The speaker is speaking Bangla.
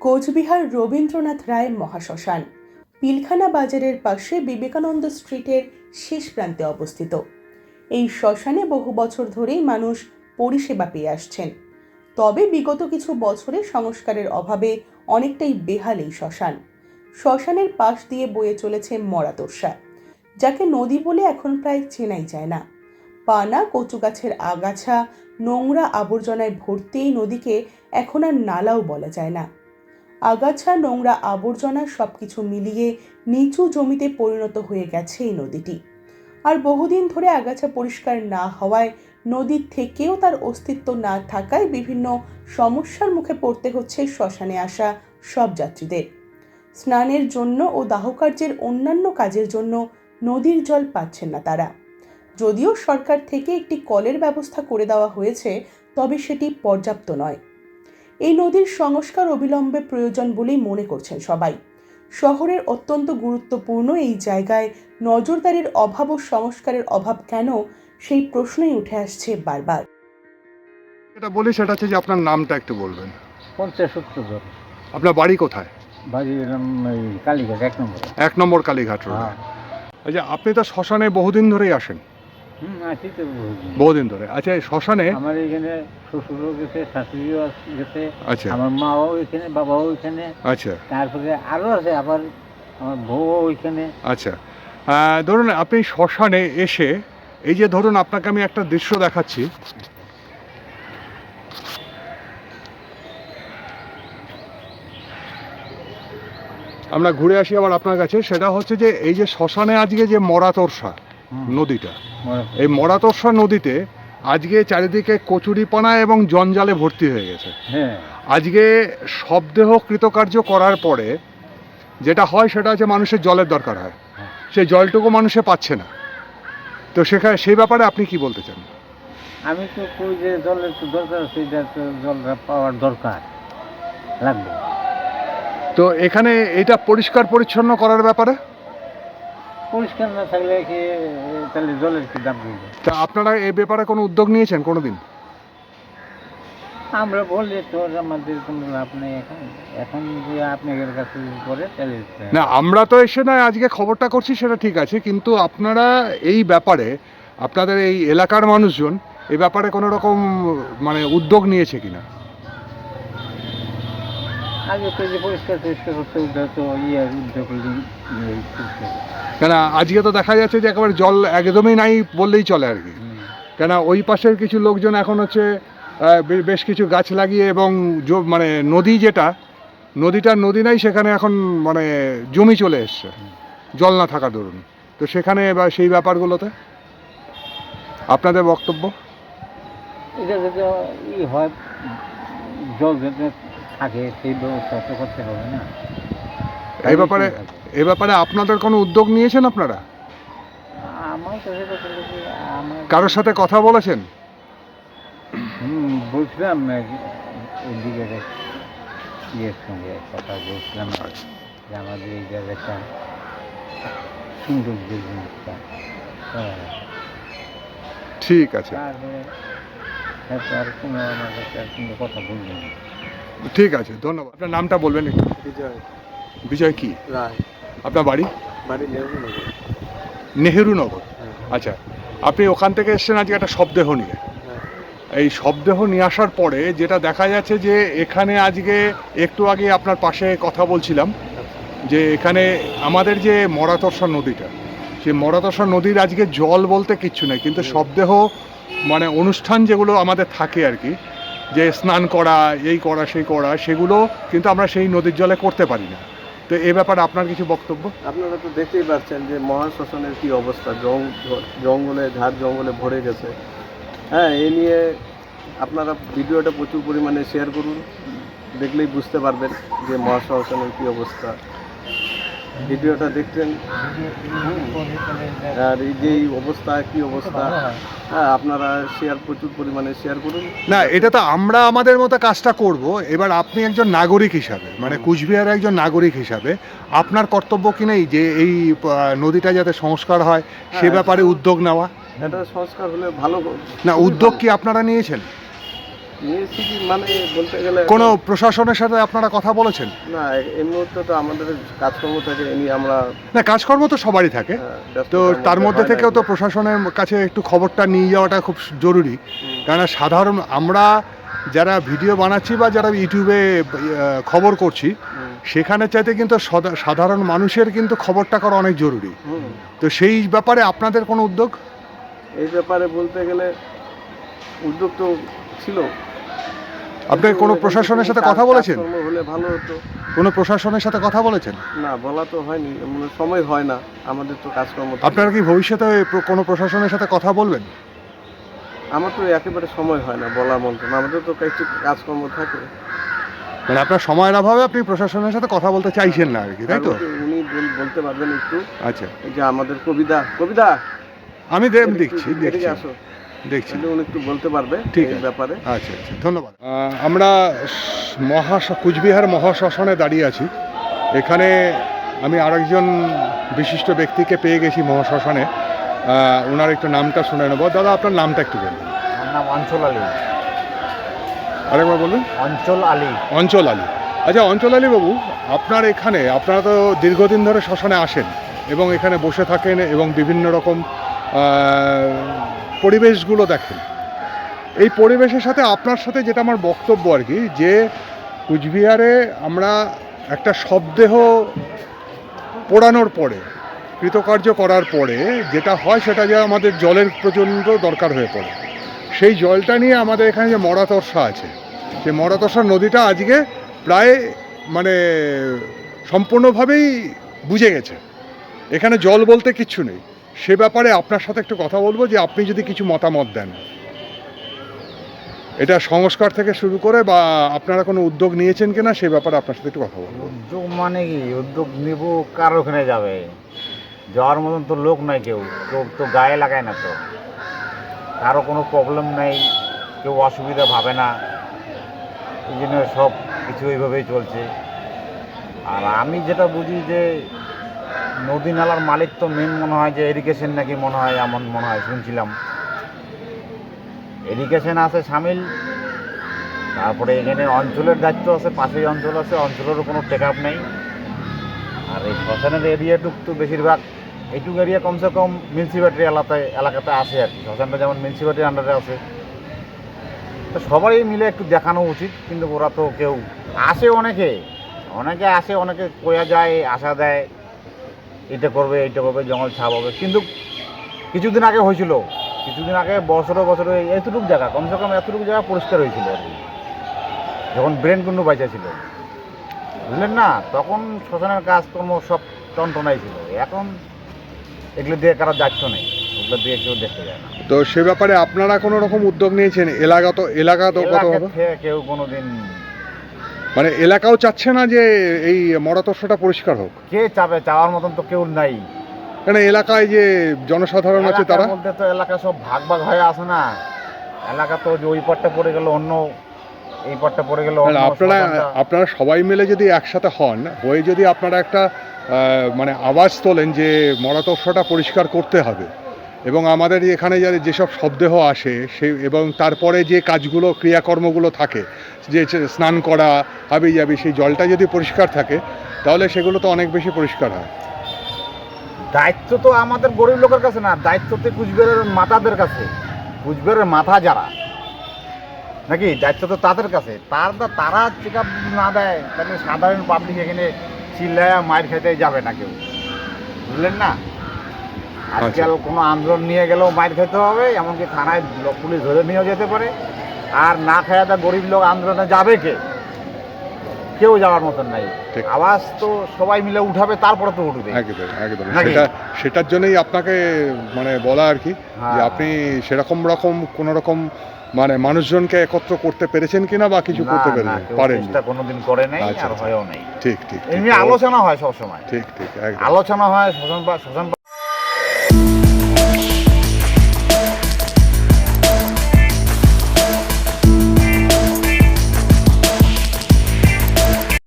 কোচবিহার রবীন্দ্রনাথ রায় মহাশ্মশান, পিলখানা বাজারের পাশে বিবেকানন্দ স্ট্রিটের শেষ প্রান্তে অবস্থিত। এই শ্মশানে বহু বছর ধরেই মানুষ পরিষেবা পেয়ে আসছেন। তবে বিগত কিছু বছরে সংস্কারের অভাবে অনেকটাই বেহাল এই শ্মশান। শ্মশানের পাশ দিয়ে বয়ে চলেছে মরাতর্ষা যাকে নদী বলে এখন প্রায় চেনাই যায় না। পানা কচু গাছের আগাছা, নোংরা আবর্জনায় ভর্তি এই নদীকে এখন আর নালাও বলা যায় না। আগাছা, নোংরা আবর্জনা সবকিছু মিলিয়ে নিচু জমিতে পরিণত হয়ে গেছে এই নদীটি। আর বহুদিন ধরে আগাছা পরিষ্কার না হওয়ায় নদীর থেকেও তার অস্তিত্ব না থাকায় বিভিন্ন সমস্যার মুখে পড়তে হচ্ছে শ্মশানে আসা সব যাত্রীদের। স্নানের জন্য ও দাহকার্যের অন্যান্য কাজের জন্য নদীর জল পাচ্ছেন না তারা। যদিও সরকার থেকে একটি কলের ব্যবস্থা করে দেওয়া হয়েছে, তবে সেটি পর্যাপ্ত নয়। এই নদীর সংস্কার অবিলম্বে প্রয়োজন বলেই মনে করছেন সবাই। শহরের অত্যন্ত গুরুত্বপূর্ণ এই জায়গায় নজরদারির অভাব ও সংস্কারের অভাব কেন সেই প্রশ্নই উঠে আসছে বারবার। যেটা বলি সেটা হচ্ছে যে আপনার নামটা একটু বলবেন। পঞ্চাশ সত্তর জন আপনার বাড়ি কোথায়? বাড়ি কালীঘাট এক নম্বর। এক নম্বর কালীঘাট রোড। হ্যাঁ। আচ্ছা আপনি তো শ্মশানে বহুদিন ধরেই আসেন। আছি তো বহুদিন। ধরে। আচ্ছা এই শ্মশানে আমার এখানে শ্বশুরও গেছে শাশুড়িও গেছে। আচ্ছা। আমার মাও এখানে বাবাও এখানে। আচ্ছা। তারপরে আরও আছে আবার আমার বউও ওইখানে। আচ্ছা। ধরুন আপনি শ্মশানে এসে এই যে ধরুন আপনাকে আমি একটা দৃশ্য দেখাচ্ছি। আমরা ঘুরে আসি আবার আপনার কাছে। সেটা হচ্ছে যে এই যে শ্মশানে আজকে যে মরাতর্ষা হুম, নদীটা। এই মরাতর্ষা নদীতে আজকে চারিদিকে কচুরিপানা এবং জঞ্জালে ভর্তি হয়ে গেছে। হ্যাঁ। আজকে শবদেহ কৃতকার্য করার পরে যেটা হয় সেটা হচ্ছে মানুষের জলের দরকার হয়। হ্যাঁ। সেই জলটুকু মানুষে পাচ্ছে না। তো সেখানে সেই ব্যাপারে আপনি কি বলতে চান? আমি তো কই যে জলের তো দরকার আছে এটা তো জলটা পাওয়ার দরকার। লাগবে। তো এখানে এটা পরিষ্কার পরিচ্ছন্ন করার ব্যাপারে? পরিষ্কার না থাকলে কি তাহলে জলের কি দাম দিবে তা আপনারা এই ব্যাপারে কোনো উদ্যোগ নিয়েছেন কোনোদিন? আমরা বললে তো আমাদের কোনো লাভ নেই এখন। এখন যে আপনাদের কাছে করে তাহলে না আমরা তো এসে না আজকে খবরটা করছি সেটা ঠিক আছে কিন্তু আপনারা এই ব্যাপারে আপনাদের এই এলাকার মানুষজন এই ব্যাপারে কোনো রকম মানে উদ্যোগ নিয়েছে কিনা? আগে তো যে পরিষ্কার পরিষ্কার করতে ইয়ে উদ্যোগ ইয়ে। কেন আজকে তো দেখা যাচ্ছে যে একেবারে জল একদমই নাই বললেই চলে আর কি। কেন ওই পাশের কিছু লোকজন এখন হচ্ছে বেশ কিছু গাছ লাগিয়ে এবং মানে নদী যেটা নদীটার নদী নাই সেখানে এখন মানে জমি চলে এসছে। জল না থাকার দরুন তো সেখানে বা সেই ব্যাপারগুলোতে আপনাদের বক্তব্য? এটা হয় জল থাকে সেই ব্যবস্থা তো করতে হবে না। এই ব্যাপারে এ ব্যাপারে আপনাদের কোনো উদ্যোগ নিয়েছেন আপনারা? যে কারোর সাথে কথা বলেছেন? হুম বলছিলাম ওইদিকে ইয়ের সঙ্গে কথা বলছিলাম। যে আমাদের এই জায়গাটা সৌন্দর্য জিনিসটা করা যায়। ঠিক আছে। তারপরে আর কোনো আমার কাছে আর কোনো কথা বললেন না। ঠিক আছে ধন্যবাদ। আপনার নামটা বলবেন একটু। বিজয়। বিজয় কি? রায়। আপনার বাড়ি? বাড়ি নেহরুনগর। নেহেরু নগর হ্যাঁ। আচ্ছা আপনি ওখান থেকে এসছেন আজকে একটা শবদেহ নিয়ে। হ্যাঁ। এই শবদেহ নিয়ে আসার পরে যেটা দেখা যাচ্ছে যে এখানে আজকে একটু আগে আপনার পাশে কথা বলছিলাম যে এখানে আমাদের যে মরাতর্ষা নদীটা সেই মরাতর্ষা নদীর আজকে জল বলতে কিচ্ছু নেই কিন্তু শবদেহ মানে অনুষ্ঠান যেগুলো আমাদের থাকে আর কি যে স্নান করা, এই করা, সেই করা, সেগুলো কিন্তু আমরা সেই নদীর জলে করতে পারি না। তো এ ব্যাপারে আপনার কিছু বক্তব্য? আপনারা তো দেখতেই পাচ্ছেন যে মহাশ্মশানের কি অবস্থা। জঙ্গলে ঝাড় জঙ্গলে ভরে গেছে। হ্যাঁ এই নিয়ে আপনারা ভিডিওটা প্রচুর পরিমাণে শেয়ার করুন। দেখলেই বুঝতে পারবেন যে মহাশ্মশানের কি অবস্থা। ভিডিওটা দেখতেন। আর এই যে অবস্থা কি অবস্থা? হ্যাঁ আপনারা শেয়ার প্রচুর পরিমাণে শেয়ার করুন। না এটা তো আমরা আমাদের মতো কাজটা করব। এবার আপনি একজন নাগরিক হিসাবে মানে কুচবিহারের একজন নাগরিক হিসাবে আপনার কর্তব্য কি নেই যে এই নদীটা যাতে সংস্কার হয় সে হ্যাঁ। ব্যাপারে উদ্যোগ নেওয়া? এটা সংস্কার হলে ভালো না উদ্যোগ কি আপনারা নিয়েছেন? নিয়েছি কি মানে বলতে গেলে কোনো প্রশাসনের সাথে আপনারা কথা বলেছেন? না এই মুহূর্তে তো আমাদের কাজকর্ম থাকে এ নিয়ে আমরা না কাজকর্ম তো সবারই থাকে। তো তার মধ্যে থেকেও তো প্রশাসনের কাছে একটু খবরটা নিয়ে যাওয়াটা খুব জরুরি। কেননা সাধারণ আমরা যারা ভিডিও বানাচ্ছি বা যারা ইউটিউবে খবর করছি সেখানে চাইতে কিন্তু সাধারণ মানুষের কিন্তু খবরটা করা অনেক জরুরি। তো সেই ব্যাপারে আপনাদের কোনো উদ্যোগ? এই ব্যাপারে বলতে গেলে উদ্যোগ তো ছিল। আপনি কোনো প্রশাসনের সাথে কথা বলেছেন? হলে ভালো হতো। কোনো প্রশাসনের সাথে কথা বলেছেন? না বলা তো হয়নি। মানে সময় হয় না। আমাদের তো কাজকর্ম। আপনারা কি ভবিষ্যতে প্র- কোনো প্রশাসনের সাথে কথা বলবেন? আমার তো একেবারে সময় হয় না বলার মতন আমাদের তো কিছু কাজকর্ম থাকে। মানে আপনার সময়ের অভাবে আপনি প্রশাসনের সাথে কথা বলতে চাইছেন না আর কি তাই তো? আর উনি- বল- বলতে পারবেন একটু। আচ্ছা। এই যে আমাদের কবিতা কবিতা আমি দেখছি দেখছি আসো। দেখছি। উনি একটু বলতে পারবে ঠিক এই ব্যাপারে। আচ্ছা আচ্ছা ধন্যবাদ। আমরা মহা কুচবিহার মহাশ্মশানে দাঁড়িয়ে আছি। এখানে আমি আরেকজন বিশিষ্ট ব্যক্তিকে পেয়ে গেছি মহাশ্মশানে। ওনার একটু নামটা শুনে নেব। দাদা আপনার নামটা একটু বলুন। আমার নাম অঞ্চল আলী। আরেকবার বলুন। অঞ্চল আলী। অঞ্চল আলী। আচ্ছা অঞ্চল আলী বাবু আপনার এখানে আপনারা তো দীর্ঘদিন ধরে শ্মশানে আসেন এবং এখানে বসে থাকেন এবং বিভিন্ন রকম আহ, পরিবেশগুলো দেখেন। এই পরিবেশের সাথে আপনার সাথে যেটা আমার বক্তব্য আর কি, যে কুচবিহারে আমরা একটা শবদেহ পোড়ানোর পরে, কৃতকার্য করার পরে যেটা হয় সেটা যে আমাদের জলের প্রচণ্ড দরকার হয়ে পড়ে। সেই জলটা নিয়ে আমাদের এখানে যে মরাতর্ষা আছে, সেই মরাতর্ষা নদীটা আজকে প্রায় মানে সম্পূর্ণভাবেই বুঝে গেছে। এখানে জল বলতে কিচ্ছু নেই। সে ব্যাপারে আপনার সাথে একটু কথা বলব যে আপনি যদি কিছু মতামত দেন। এটা সংস্কার থেকে শুরু করে বা আপনারা কোনো উদ্যোগ নিয়েছেন কিনা সে ব্যাপারে আপনার সাথে একটু কথা বলব। উদ্যোগ মানে কি? উদ্যোগ নিব কার ওখানে যাবে? যাওয়ার মতন তো লোক নাই কেউ। কেউ তো গায়ে লাগায় না তো। কারও কোনো প্রবলেম নেই। কেউ অসুবিধা ভাবে না। এই জন্য সব কিছু এইভাবেই চলছে। আর আমি যেটা বুঝি যে নদী নালার মালিক তো মেন মনে হয় যে এডুকেশন নাকি মনে হয় এমন মনে হয়, শুনছিলাম। এডুকেশন আছে সামিল, তারপরে এখানে অঞ্চলের দায়িত্ব আছে, পাশেই অঞ্চল আছে, অঞ্চলেরও কোনো টেক আপ নেই। আর এই শ্মশানের এরিয়াটুক তো বেশিরভাগ, এইটুক এরিয়া কমসে কম মিউনিসিপ্যালিটি এলাকায় এলাকাতে আছে আর কি। শ্মশানটা যেমন মিউনিসিপ্যালিটির আন্ডারে আছে। তো সবারই মিলে একটু দেখানো উচিত, কিন্তু ওরা তো কেউ, আসে অনেকে অনেকে আসে, অনেকে কোয়া যায় আশা দেয়। এটা করবে এইটা করবে জঙ্গল ছাপ হবে। কিন্তু কিছুদিন আগে হয়েছিল কিছুদিন আগে বছরে বছরে এতটুকু জায়গা কমসে কম এতটুকু জায়গা পরিষ্কার হয়েছিল আর কি। যখন ব্রেন কুণ্ডু বাইচা ছিল বুঝলেন না? তখন শ্মশানের কাজকর্ম সব টনটনাই ছিল। এখন এগুলো দিয়ে কারও দায়িত্ব নেই। ওগুলো দিয়ে কেউ দেখতে যায় না। তো সে ব্যাপারে আপনারা কোনো রকম উদ্যোগ নিয়েছেন? এলাকা তো এলাকা হবে? থেকে কেউ কোনোদিন মানে এলাকাও চাচ্ছে না যে এই মরাতর্ষটা পরিষ্কার হোক। কে চাবে? চাওয়ার মতন তো কেউ নাই। কেন এলাকায় যে জনসাধারণ আছে তারা? বলতে তো এলাকা সব ভাগ ভাগ হয়ে আসে না। এলাকা তো যে ওই পাটটা পড়ে গেল অন্য এই পাটটা পড়ে গেল আপনারা আপনারা সবাই মিলে যদি একসাথে হন হয়ে যদি আপনারা একটা মানে আওয়াজ তোলেন যে মরাতর্ষটা পরিষ্কার করতে হবে এবং আমাদের এখানে যারা যেসব শবদেহ আসে, সে এবং তারপরে যে কাজগুলো, ক্রিয়াকর্মগুলো থাকে, যে স্নান করা, হাবি যাবি সেই জলটা যদি পরিষ্কার থাকে, তাহলে সেগুলো তো অনেক বেশি পরিষ্কার হয়। দায়িত্ব তো আমাদের গরিব লোকের কাছে না, দায়িত্ব তো কুচবিহারের মাথাদের কাছে, কুচবিহারের মাথা যারা। নাকি? দায়িত্ব তো তাদের কাছে। তার তারা চেক না দেয়, তাহলে সাধারণ পাবলিক এখানে চিল্লায়া মায়ের খেতে যাবে না কেউ। বুঝলেন না? আজকাল কোনো আন্দোলন নিয়ে গেলেও মায়ের খেতে হবে এমনকি থানায় পুলিশ ধরে নিয়েও যেতে পারে। আর না খায়া তা গরিব লোক আন্দোলনে যাবে কে? কেউ যাওয়ার মতন নাই। আওয়াজ তো সবাই মিলে উঠাবে তারপরে তো উঠবে একদম একদম। সেটা সেটার জন্যই আপনাকে মানে বলা আর কি যে হ্যাঁ। আপনি সেরকম রকম কোনো রকম মানে মানুষজনকে একত্র করতে পেরেছেন কিনা বা কিছু করতে পেরেছেন? পারেন চেষ্টা কোনোদিন করে নাই আচ্ছা, আর আচ্ছা। হয়েও নাই। ঠিক ঠিক। এমনি আলোচনা হয় সব সময় ঠিক ঠিক আলোচনা হয় শ্মশান বা শ্মশান